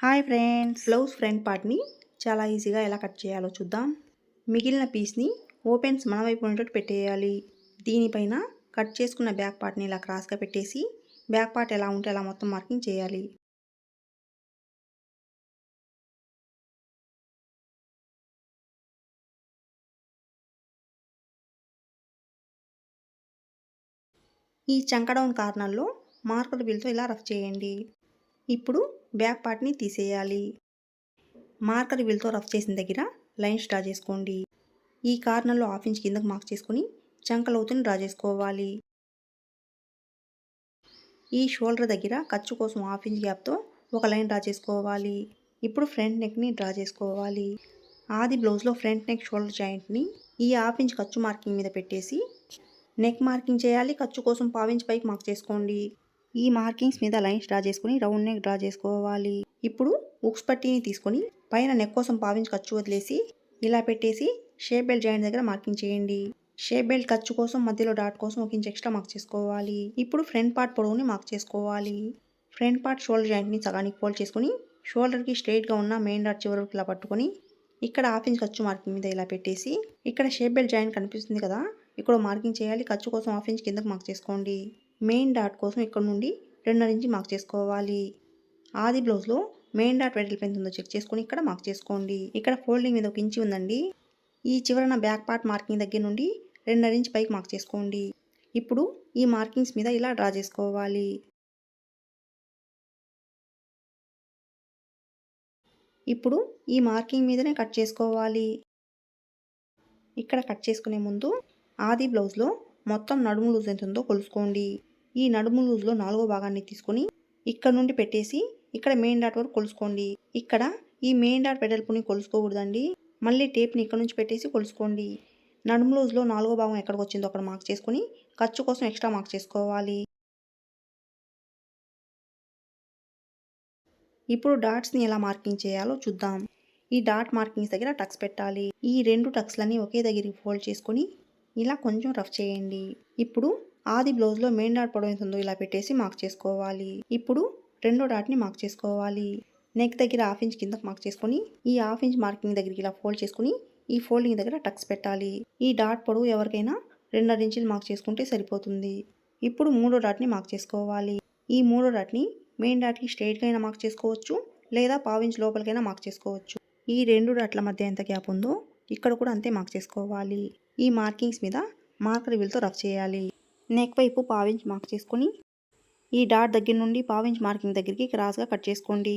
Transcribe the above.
Hi friends. Blouse front పార్ట్ని చాలా ఈజీగా ఎలా కట్ చేయాలో చూద్దాం. మిగిలిన పీస్ని ఓపెన్స్ మన వైపు ఉండేటట్టు పెట్టేయాలి. దీనిపైన కట్ చేసుకున్న బ్యాక్ పార్ట్ని ఇలా క్రాస్గా పెట్టేసి బ్యాక్ పార్ట్ ఎలా ఉంటే అలా మొత్తం మార్కింగ్ చేయాలి. ఈ చంకడౌన్ కార్నర్లో మార్కర్ బిల్తో ఇలా రఫ్ చేయండి. ఇప్పుడు బ్యాక్ పార్ట్ని తీసేయాలి. మార్కర్ వీల్తో రఫ్ చేసిన దగ్గర లైన్స్ డ్రా చేసుకోండి. ఈ కార్నర్లో హాఫ్ ఇంచ్ కిందకు మార్క్ చేసుకుని చంకలవుతుని డ్రా చేసుకోవాలి. ఈ షోల్డర్ దగ్గర ఖర్చు కోసం హాఫ్ ఇంచ్ గ్యాప్తో ఒక లైన్ డ్రా చేసుకోవాలి. ఇప్పుడు ఫ్రంట్ నెక్ని డ్రా చేసుకోవాలి. ఆది బ్లౌజ్లో ఫ్రంట్ నెక్ షోల్డర్ జాయింట్ని ఈ హాఫ్ ఇంచ్ ఖర్చు మార్కింగ్ మీద పెట్టేసి నెక్ మార్కింగ్ చేయాలి. ఖర్చు కోసం పావించ్ పైకి మార్క్ చేసుకోండి. ఈ మార్కింగ్స్ మీద లైన్స్ డ్రా చేసుకుని రౌండ్ నెక్ డ్రా చేసుకోవాలి. ఇప్పుడు ఉక్స్ పట్టీని తీసుకొని పైన నెక్ కోసం పావించి ఖర్చు వదిలేసి ఇలా పెట్టేసి షేప్ బెల్ట్ జాయింట్ దగ్గర మార్కింగ్ చేయండి. షేప్ బెల్ట్ ఖర్చు కోసం మధ్యలో డాట్ కోసం ఒక ఇంచ్ ఎక్స్ట్రా మార్క్ చేసుకోవాలి. ఇప్పుడు ఫ్రంట్ పార్ట్ పొడవుని మార్క్ చేసుకోవాలి. ఫ్రంట్ పార్ట్ షోల్డర్ జాయింట్ని సగానికి ఫోల్డ్ చేసుకుని షోల్డర్కి స్ట్రైట్గా ఉన్న మెయిన్ డాట్ చివరి వరకు ఇలా పట్టుకొని ఇక్కడ హాఫ్ ఇంచ్ ఖర్చు మార్కింగ్ మీద ఇలా పెట్టేసి ఇక్కడ షేప్ బెల్ట్ జాయింట్ కనిపిస్తుంది కదా ఇక్కడ మార్కింగ్ చేయాలి. ఖర్చు కోసం హాఫ్ ఇంచ్ కిందకు మార్క్ చేసుకోండి. మెయిన్ డాట్ కోసం ఇక్కడ నుండి రెండున్నర ఇంచి మార్క్ చేసుకోవాలి. ఆది బ్లౌజ్లో మెయిన్ డాట్ వెడల్పు ఎంత ఉందో చెక్ చేసుకొని ఇక్కడ మార్క్ చేసుకోండి. ఇక్కడ ఫోల్డింగ్ మీద ఒక ఇంచి ఉందండి. ఈ చివరన బ్యాక్ పార్ట్ మార్కింగ్ దగ్గర నుండి రెండున్నర ఇంచ్ పైకి మార్క్ చేసుకోండి. ఇప్పుడు ఈ మార్కింగ్స్ మీద ఇలా డ్రా చేసుకోవాలి. ఇప్పుడు ఈ మార్కింగ్ మీదనే కట్ చేసుకోవాలి. ఇక్కడ కట్ చేసుకునే ముందు ఆది బ్లౌజ్లో మొత్తం నడుము లూజ్ ఎంత ఉందో కొలుసుకోండి. ఈ నడుము లూజ్లో నాలుగో భాగాన్ని తీసుకొని ఇక్కడ నుండి పెట్టేసి ఇక్కడ మెయిన్ డాట్ వరకు కొలుసుకోండి. ఇక్కడ ఈ మెయిన్ డాట్ వెడల్పుని కొలుసుకోకూడదండి. మళ్ళీ టేప్ని ఇక్కడ నుంచి పెట్టేసి కొలుసుకోండి. నడుము లూజ్లో నాలుగో భాగం ఎక్కడికి వచ్చిందో అక్కడ మార్క్ చేసుకుని ఖర్చు కోసం ఎక్స్ట్రా మార్క్ చేసుకోవాలి. ఇప్పుడు డాట్స్ని ఎలా మార్కింగ్ చేయాలో చూద్దాం. ఈ డాట్ మార్కింగ్స్ దగ్గర టక్స్ పెట్టాలి. ఈ రెండు టక్స్లన్నీ ఒకే దగ్గరికి ఫోల్డ్ చేసుకొని ఇలా కొంచెం రఫ్ చేయండి. ఇప్పుడు ఆది బ్లౌజ్లో మెయిన్ డాట్ పొడవు ఎంత ఉందో ఇలా పెట్టేసి మార్క్ చేసుకోవాలి. ఇప్పుడు రెండో డాట్ని మార్క్ చేసుకోవాలి. నెక్ దగ్గర హాఫ్ ఇంచ్ కిందకు మార్క్ చేసుకొని ఈ హాఫ్ ఇంచ్ మార్కింగ్ దగ్గరికి ఇలా ఫోల్డ్ చేసుకుని ఈ ఫోల్డింగ్ దగ్గర టక్స్ పెట్టాలి. ఈ డాట్ పొడవు ఎవరికైనా రెండున్నర ఇంచులు మార్క్ చేసుకుంటే సరిపోతుంది. ఇప్పుడు మూడో డాట్ని మార్క్ చేసుకోవాలి. ఈ మూడో డాట్ని మెయిన్ డాట్కి స్ట్రైట్గా అయినా మార్క్ చేసుకోవచ్చు లేదా పావించ్ లోపలికైనా మార్క్ చేసుకోవచ్చు. ఈ రెండు డాట్ల మధ్య ఎంత గ్యాప్ ఉందో ఇక్కడ కూడా అంతే మార్క్ చేసుకోవాలి. ఈ మార్కింగ్స్ మీద మార్కర్ వీల్తో రఫ్ చేయాలి. నెక్ వైపు పావించ్ మార్క్ చేసుకొని ఈ డాట్ దగ్గర నుండి పావించ్ మార్కింగ్ దగ్గరికి క్రాస్గా కట్ చేసుకోండి.